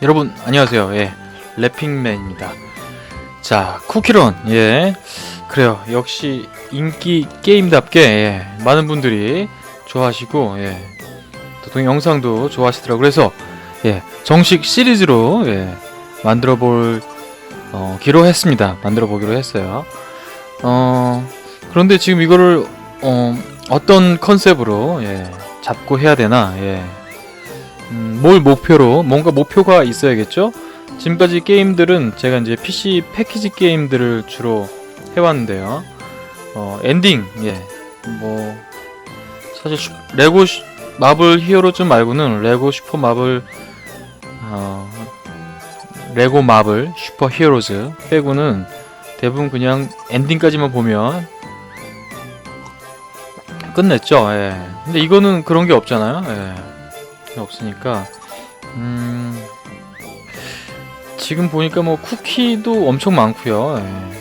여러분 안녕하세요. 예, 래핑맨입니다. 자, 쿠키런 예, 그래요. 역시 인기 게임답게 예, 많은 분들이 좋아하시고 예, 또 동영상도 좋아하시더라고요. 그래서 예, 정식 시리즈로 예, 만들어 볼 어, 기로 했습니다. 만들어 보기로 했어요. 어, 그런데 지금 이거를 어, 어떤 컨셉으로 예, 잡고 해야 되나 예. 음, 뭘 목표로 뭔가 목표가 있어야겠죠. 지금까지 게임들은 제가 이제 PC 패키지 게임들을 주로 해왔는데요. 어, 엔딩 예, 뭐 사실 슈- 레고 슈- 마블 히어로즈 말고는 레고 슈퍼 마블 어, 레고 마블 슈퍼 히어로즈 빼고는 대부분 그냥 엔딩까지만 보면 끝냈죠. 예. 근데 이거는 그런 게 없잖아요. 예. 없으니까 음 지금 보니까 뭐 쿠키도 엄청 많고요. 예.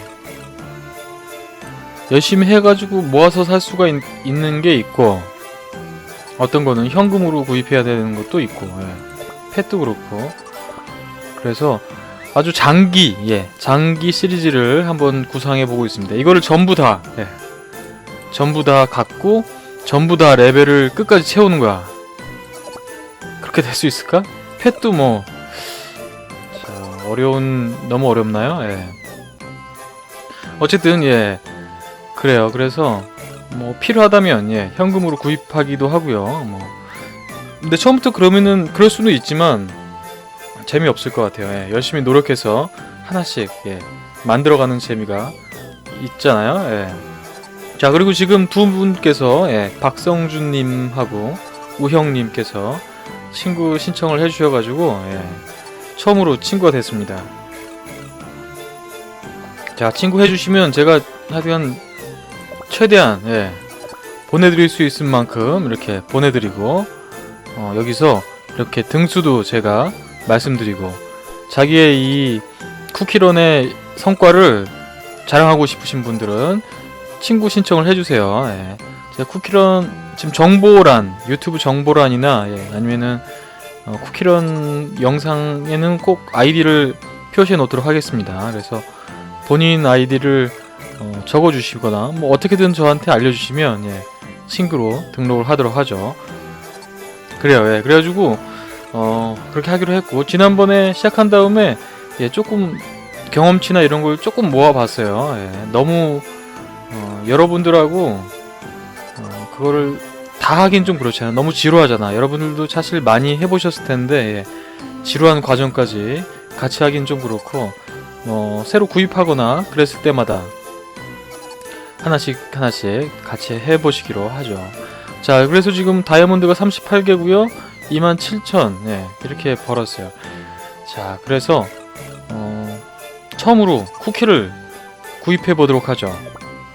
열심히 해가지고 모아서 살 수가 있, 는게 있고 어떤 거는 현금으로 구입해야 되는 것도 있고 예. 펫도 그렇고 그래서 아주 장기 예 장기 시리즈를 한번 구상해 보고 있습니다. 이거를 전부 다 예. 전부 다 갖고 전부 다 레벨을 끝까지 채우는 거야. 그렇게 될 수 있을까? 펫도 뭐 자, 어려운 너무 어렵나요? 예. 어쨌든 예 그래요. 그래서 뭐 필요하다면 예 현금으로 구입하기도 하고요. 뭐 근데 처음부터 그러면은 그럴 수는 있지만 재미 없을 것 같아요. 예, 열심히 노력해서 하나씩 예 만들어가는 재미가 있잖아요. 예. 자 그리고 지금 두 분께서 예, 박성준님하고 우형님께서 친구 신청을 해주셔가지고 예, 처음으로 친구가 됐습니다. 자 친구 해주시면 제가 하여간 최대한 예, 보내드릴 수 있을 만큼 이렇게 보내드리고 어, 여기서 이렇게 등수도 제가 말씀드리고 자기의 이 쿠키런의 성과를 자랑하고 싶으신 분들은 친구 신청을 해주세요. 예. 제가 쿠키런 지금 정보란 유튜브 정보란이나 예, 아니면은 어, 쿠키런 영상에는 꼭 아이디를 표시해 놓도록 하겠습니다. 그래서 본인 아이디를 어, 적어주시거나 뭐 어떻게든 저한테 알려주시면 예, 친구로 등록을 하도록 하죠. 그래요. 예, 그래가지고 어, 그렇게 하기로 했고 지난번에 시작한 다음에 예, 조금 경험치나 이런 걸 조금 모아봤어요. 예, 너무 어, 여러분들하고 어, 그거를 다 하긴 좀 그렇잖아요. 너무 지루하잖아. 여러분들도 사실 많이 해보셨을 텐데 예, 지루한 과정까지 같이 하긴 좀 그렇고 뭐 새로 구입하거나 그랬을 때마다 하나씩 하나씩 같이 해보시기로 하죠. 자, 그래서 지금 다이아몬드가 38개고요. 27,000 예, 이렇게 벌었어요. 자, 그래서 어, 처음으로 쿠키를 구입해 보도록 하죠.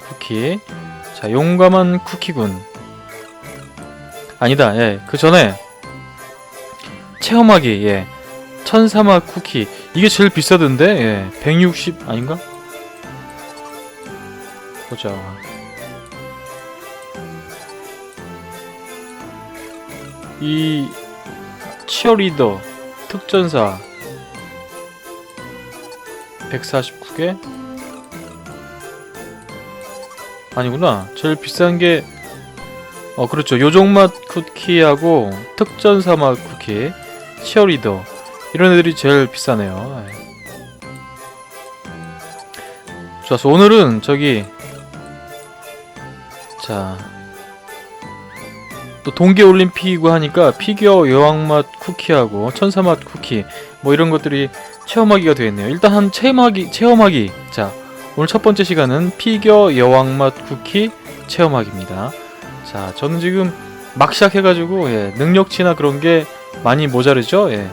쿠키. 자, 용감한 쿠키군. 아니다. 예. 그 전에 체험하기. 예. 천사막 쿠키. 이게 제일 비싸던데. 예. 160 아닌가? 보자. 이 치어리더 특전사 149개? 아니구나. 제일 비싼 게, 어, 그렇죠. 요정맛 쿠키하고 특전사 맛 쿠키, 치어리더. 이런 애들이 제일 비싸네요. 예. 좋았어. 오늘은 저기, 자, 또 동계올림픽이고 하니까 피규어 여왕맛 쿠키하고 천사맛 쿠키, 뭐 이런 것들이 체험하기가 되어 있네요. 일단 한 체험하기, 체험하기. 자, 오늘 첫 번째 시간은 피겨 여왕맛 쿠키 체험하기입니다. 자, 저는 지금 막 시작해가지고 예, 능력치나 그런 게 많이 모자르죠. 예.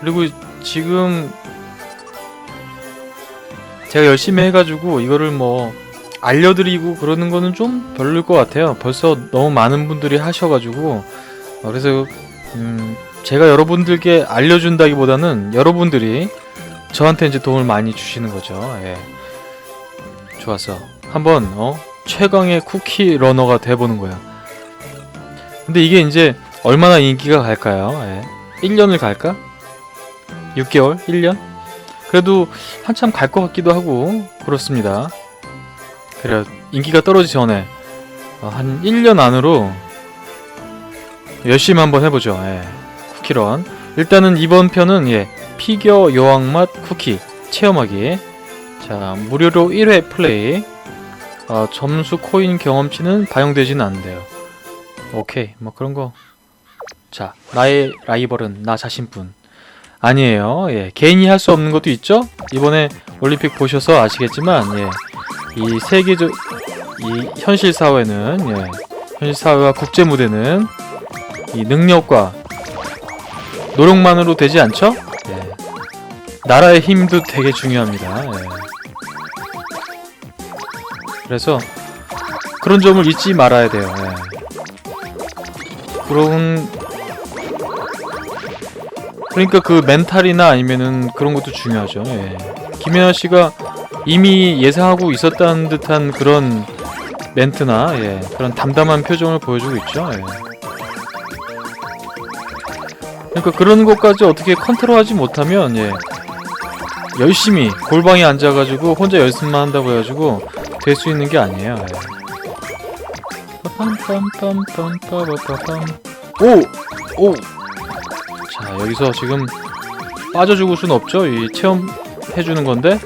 그리고 지금 제가 열심히 해가지고 이거를 뭐 알려드리고 그러는 거는 좀 별로일 것 같아요. 벌써 너무 많은 분들이 하셔가지고 어, 그래서 음, 제가 여러분들께 알려준다기보다는 여러분들이 저한테 이제 도움을 많이 주시는 거죠. 예. 좋았어. 한번 어 최강의 쿠키 러너가 돼보는 거야. 근데 이게 이제 얼마나 인기가 갈까요? 예. 1년을 갈까? 6개월? 1년? 그래도 한참 갈 것 같기도 하고 그렇습니다. 그래 인기가 떨어지기 전에 어, 한 1년 안으로 열심히 한번 해보죠. 예. 쿠키런. 일단은 이번 편은 예 피겨 여왕맛 쿠키 체험하기. 자 무료로 1회 플레이. 어, 점수 코인 경험치는 반영되지는 않는데요. 오케이 뭐 그런 거. 자 나의 라이벌은 나 자신뿐. 아니에요. 예 개인이 할 수 없는 것도 있죠. 이번에 올림픽 보셔서 아시겠지만 예. 이 세계적 이 현실 사회는 예, 현실 사회와 국제 무대는 이 능력과 노력만으로 되지 않죠? 예. 나라의 힘도 되게 중요합니다. 예. 그래서 그런 점을 잊지 말아야 돼요. 예. 그런 그러니까 그 멘탈이나 아니면은 그런 것도 중요하죠. 예. 김연아 씨가 이미 예상하고 있었다는 듯한 그런 멘트나 예, 그런 담담한 표정을 보여주고 있죠. 예. 그러니까 그런 것까지 어떻게 컨트롤하지 못하면 예, 열심히 골방에 앉아가지고 혼자 연습만 한다고 해가지고 될 수 있는 게 아니에요. 오! 오! 자 여기서 지금 빠져 죽을 순 없죠. 이 체험 해주는 건데.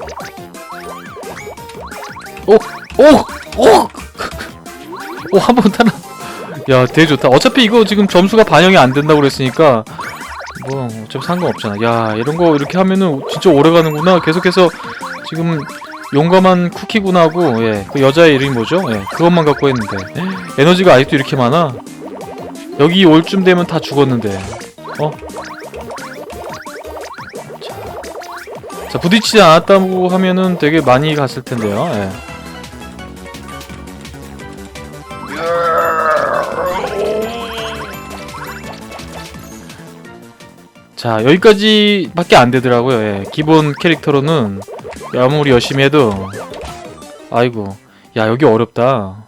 오! 오! 오! 오, 한 번 타나. 야, 되게 좋다. 어차피 이거 지금 점수가 반영이 안 된다고 그랬으니까, 뭐, 어차피 상관없잖아. 야, 이런 거 이렇게 하면은 진짜 오래 가는구나. 계속해서 지금 용감한 쿠키구나 하고, 예, 그 여자의 이름이 뭐죠? 예, 그것만 갖고 했는데. 에너지가 아직도 이렇게 많아? 여기 올쯤 되면 다 죽었는데. 어? 자, 자 부딪히지 않았다고 하면은 되게 많이 갔을 텐데요. 예. 자 여기까지밖에 안 되더라고요. 예. 기본 캐릭터로는 아무리 열심히 해도 아이고 야 여기 어렵다.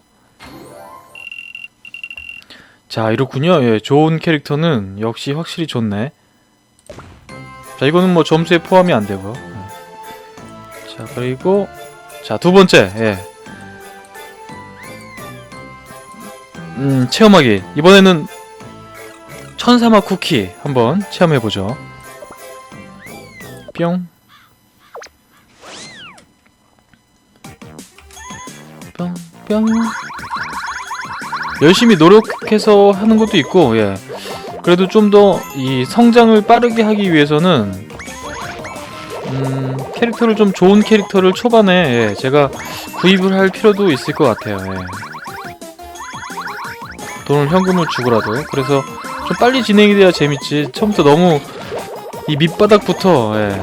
자 이렇군요. 예, 좋은 캐릭터는 역시 확실히 좋네. 자 이거는 뭐 점수에 포함이 안 되고. 예. 자 그리고 자 두 번째 예. 음 체험하기 이번에는 천사막 쿠키 한번 체험해보죠. 뿅. 뿅, 뿅. 열심히 노력해서 하는 것도 있고, 예. 그래도 좀 더 이 성장을 빠르게 하기 위해서는, 음, 캐릭터를 좀 좋은 캐릭터를 초반에, 예, 제가 구입을 할 필요도 있을 것 같아요, 예. 돈을 현금을 주고라도. 그래서 좀 빨리 진행이 돼야 재밌지. 처음부터 너무 이 밑바닥부터 예.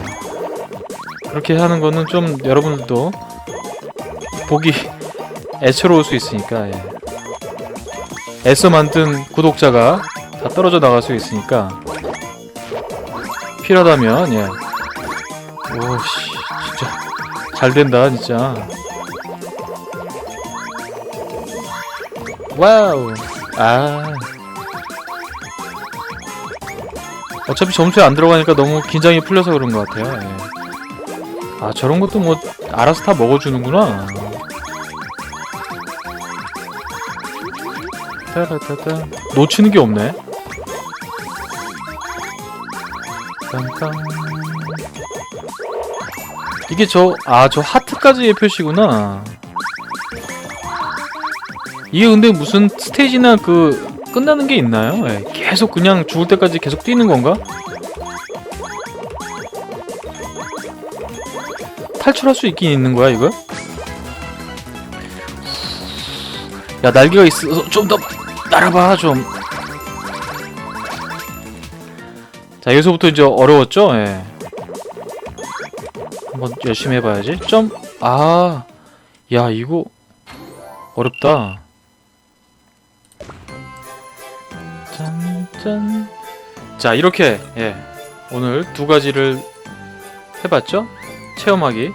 그렇게 하는 거는 좀 여러분들도 보기 애처로울 수 있으니까 예. 애써 만든 구독자가 다 떨어져 나갈 수 있으니까 필요하다면 예. 오씨 진짜 잘 된다 진짜 와우 아 어차피 점수에 안 들어가니까 너무 긴장이 풀려서 그런 것 같아요. 예. 아 저런 것도 뭐 알아서 다 먹어주는구나. 따라따따 놓치는 게 없네. 딴딴. 이게 저 아 저 하트까지의 표시구나. 이게 근데 무슨 스테이지나 그 끝나는 게 있나요? 예, 계속 그냥 죽을 때까지 계속 뛰는 건가? 탈출할 수 있긴 있는 거야 이거? 야 날개가 있어서 좀 더 날아봐 좀. 자 여기서부터 이제 어려웠죠? 예. 한번 열심히 해봐야지. 점. 아, 야 이거 어렵다. 짠짠. 자 이렇게 예 오늘 두 가지를 해봤죠? 체험하기